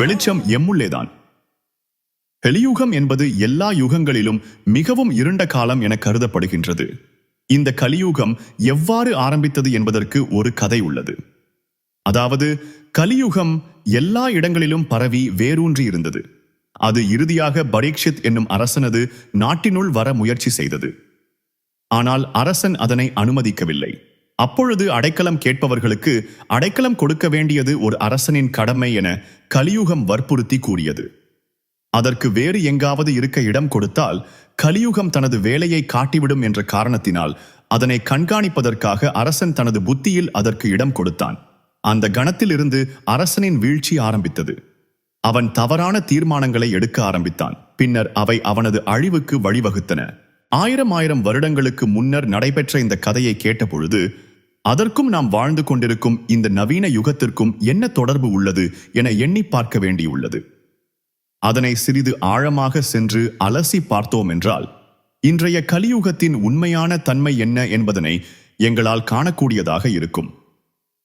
வெளிச்சம் எம்முள்ளேதான். கலியுகம் என்பது எல்லா யுகங்களிலும் மிகவும் இருண்ட காலம் என கருதப்படுகின்றது. இந்த கலியுகம் எவ்வாறு ஆரம்பித்தது என்பதற்கு ஒரு கதை உள்ளது. அதாவது கலியுகம் எல்லா இடங்களிலும் பரவி வேரூன்றி இருந்தது. அது இறுதியாக பரீட்சித் என்னும் அரசனது நாட்டினுள் வர முயற்சி செய்தது. ஆனால் அரசன் அதனை அனுமதிக்கவில்லை. அப்பொழுது அடைக்கலம் கேட்பவர்களுக்கு அடைக்கலம் கொடுக்க வேண்டியது ஒரு அரசனின் கடமை என கலியுகம் வற்புறுத்தி கூறியது. அதற்கு வேறு எங்காவது இருக்க இடம் கொடுத்தால் கலியுகம் தனது வேலையை காட்டிவிடும் என்ற காரணத்தினால் அதனை கண்காணிப்பதற்காக அரசன் தனது புத்தியில் அதற்கு இடம் கொடுத்தான். அந்த கணத்திலிருந்து அரசனின் வீழ்ச்சி ஆரம்பித்தது. அவன் தவறான தீர்மானங்களை எடுக்க ஆரம்பித்தான். பின்னர் அவை அவனது அழிவுக்கு வழிவகுத்தன. ஆயிரம் ஆயிரம் வருடங்களுக்கு முன்னர் நடைபெற்ற இந்த கதையை கேட்டபொழுது அதற்கும் நாம் வாழ்ந்து கொண்டிருக்கும் இந்த நவீன யுகத்திற்கும் என்ன தொடர்பு உள்ளது என எண்ணி பார்க்க வேண்டியுள்ளது. அதனை சிறிது ஆழமாக சென்று அலசி பார்த்தோம் என்றால் இன்றைய கலியுகத்தின் உண்மையான தன்மை என்ன என்பதனை எங்களால் காணக்கூடியதாக இருக்கும்.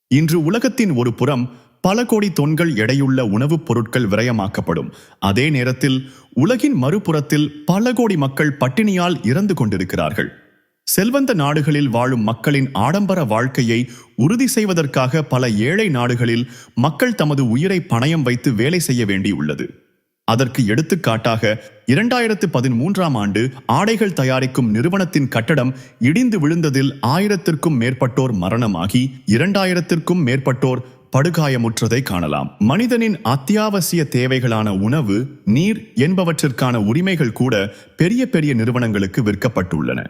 இன்று உலகத்தின் ஒரு புறம் பல கோடி தொன்கள் எடையுள்ள உணவுப் பொருட்கள் விரயமாக்கப்படும். அதே நேரத்தில் உலகின் மறுபுறத்தில் பல கோடி மக்கள் பட்டினியால் இறந்து கொண்டிருக்கிறார்கள். செல்வந்த நாடுகளில் வாழும் மக்களின் ஆடம்பர வாழ்க்கையை உறுதி செய்வதற்காக பல ஏழை நாடுகளில் மக்கள் தமது உயிரை பணயம் வைத்து வேலை செய்ய வேண்டியுள்ளது. அதற்கு எடுத்துக்காட்டாக இரண்டாயிரத்து பதிமூன்றாம் ஆண்டு ஆடைகள் தயாரிக்கும் நிறுவனத்தின் கட்டடம் இடிந்து விழுந்ததில் ஆயிரத்திற்கும் மேற்பட்டோர் மரணமாகி இரண்டாயிரத்திற்கும் மேற்பட்டோர் படுகாயமுற்றதை காணலாம். மனிதனின் அத்தியாவசிய தேவைகளான உணவு நீர் என்பவற்றிற்கான உரிமைகள் கூட பெரிய பெரிய நிறுவனங்களுக்கு விற்கப்பட்டுள்ளன.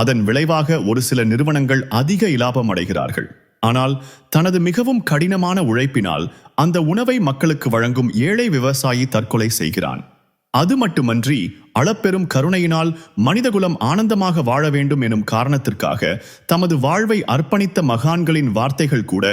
அதன் விளைவாக ஒரு சில நிறுவனங்கள் அதிக இலாபம் அடைகிறார்கள். ஆனால் தனது மிகவும் கடினமான உழைப்பினால் அந்த உணவை மக்களுக்கு வழங்கும் ஏழை விவசாயி தற்கொலை செய்கிறான். அது மட்டுமன்றி அளப்பெரும் கருணையினால் மனிதகுலம் ஆனந்தமாக வாழ வேண்டும் எனும் காரணத்திற்காக தமது வாழ்வை அர்ப்பணித்த மகான்களின் வார்த்தைகள் கூட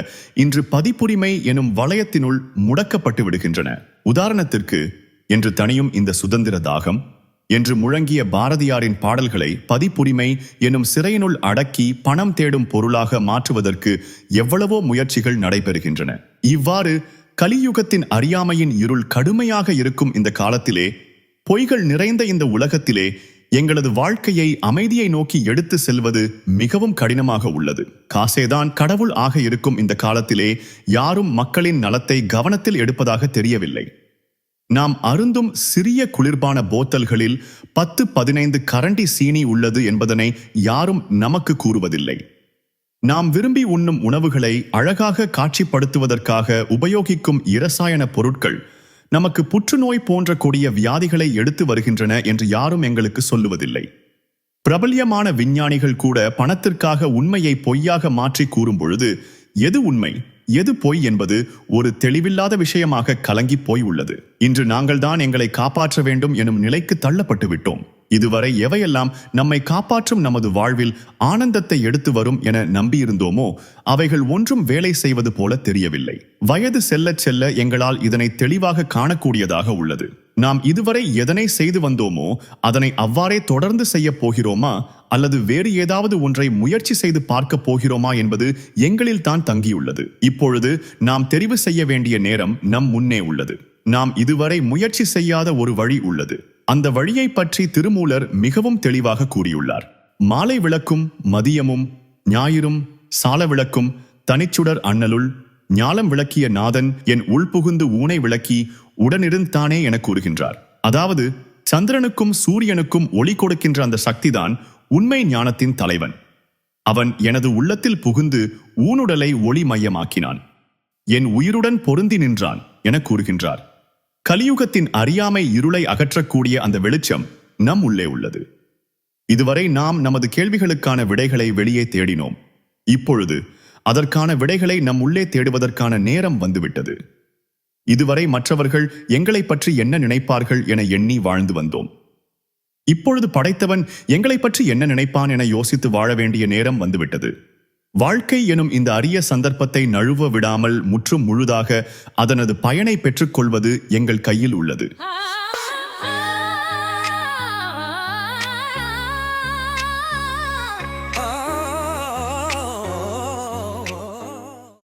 இன்று பதிப்புரிமை எனும் வளையத்தினுள் முடக்கப்பட்டு விடுகின்றன. உதாரணத்திற்கு என்று தனியும் இந்த சுதந்திர தாகம் என்று முழங்கிய பாரதியாரின் பாடல்களை பதிப்புரிமை எனும் சிறையினுள் அடக்கி பணம் தேடும் பொருளாக மாற்றுவதற்கு எவ்வளவோ முயற்சிகள் நடைபெறுகின்றன. இவ்வாறு கலியுகத்தின் அறியாமையின் இருள் கடுமையாக இருக்கும் இந்த காலத்திலே பொய்கள் நிறைந்த இந்த உலகத்திலே எங்களது வாழ்க்கையை அமைதியை நோக்கி எடுத்து செல்வது மிகவும் கடினமாக உள்ளது. காசேதான் கடவுள் ஆக இருக்கும் இந்த காலத்திலே யாரும் மக்களின் நலத்தை கவனத்தில் எடுப்பதாக தெரியவில்லை. நாம் அருந்தும் சிறிய குளிர்பான போத்தல்களில் பத்து பதினைந்து கரண்டி சீனி உள்ளது என்பதனை யாரும் நமக்கு கூறுவதில்லை. நாம் விரும்பி உண்ணும் உணவுகளை அழகாக காட்சிப்படுத்துவதற்காக உபயோகிக்கும் இரசாயன பொருட்கள் நமக்கு புற்றுநோய் போன்ற கொடிய வியாதிகளை எடுத்து வருகின்றன என்று யாரும் எங்களுக்கு சொல்லுவதில்லை. பிரபல்யமான விஞ்ஞானிகள் கூட பணத்திற்காக உண்மையை பொய்யாக மாற்றி கூறும் பொழுது எது உண்மை? எது பொய் என்பது ஒரு தெளிவில்லாத விஷயமாக கலங்கி போய் உள்ளது. இன்று நாங்கள்தான் எங்களை காப்பாற்ற வேண்டும் எனும் நிலைக்கு தள்ளப்பட்டு விட்டோம். இதுவரை எவையெல்லாம் நம்மை காப்பாற்றும் நமது வாழ்வில் ஆனந்தத்தை எடுத்து வரும் என நம்பியிருந்தோமோ அவைகள் ஒன்றும் வேலை செய்வது போல தெரியவில்லை. வயது செல்லச் செல்ல எங்களால் இதனை தெளிவாக காணக்கூடியதாக உள்ளது. நாம் இதுவரை எதனை செய்து வந்தோமோ அதனை அவ்வாறே தொடர்ந்து செய்ய போகிறோமா? அல்லது வேறு ஏதாவது ஒன்றை முயற்சி செய்து பார்க்க போகிறோமா என்பது எங்களில் தான் தங்கியுள்ளது. இப்பொழுது நாம் தெரிவு செய்ய வேண்டிய நேரம் நம் முன்னே உள்ளது. நாம் இதுவரை முயற்சி செய்யாத ஒரு வழி உள்ளது. அந்த வழியை பற்றி திருமூலர் மிகவும் தெளிவாக கூறியுள்ளார். மாலை விளக்கும் மதியமும் ஞாயிறும் சால விளக்கும் தனிச்சுடர் அண்ணலுள் ஞாலம் விளக்கிய நாதன் என் உள்புகுந்து ஊனை விளக்கி உடனிருந்தானே என கூறுகின்றார். அதாவது சந்திரனுக்கும் சூரியனுக்கும் ஒளி கொடுக்கின்ற அந்த சக்திதான் உண்மை ஞானத்தின் தலைவன். அவன் எனது உள்ளத்தில் புகுந்து ஊனுடலை ஒளி மையமாக்கினான். என் உயிருடன் பொருந்தி நின்றான் என கூறுகின்றார். கலியுகத்தின் அறியாமை இருளை அகற்றக்கூடிய அந்த வெளிச்சம் நம் உள்ளே உள்ளது. இதுவரை நாம் நமது கேள்விகளுக்கான விடைகளை வெளியே தேடினோம். இப்பொழுது அதற்கான விடைகளை நம் உள்ளே தேடுவதற்கான நேரம் வந்துவிட்டது. இதுவரை மற்றவர்கள் எங்களை பற்றி என்ன நினைப்பார்கள் என எண்ணி வாழ்ந்து வந்தோம். இப்பொழுது படைத்தவன் எங்களை பற்றி என்ன நினைப்பான் என யோசித்து வாழ வேண்டிய நேரம் வந்துவிட்டது. வாழ்க்கை எனும் இந்த அரிய சந்தர்ப்பத்தை நழுவ விடாமல் முற்றும் முழுதாக அதனது பயனை பெற்றுக்கொள்வது எங்கள் கையில் உள்ளது.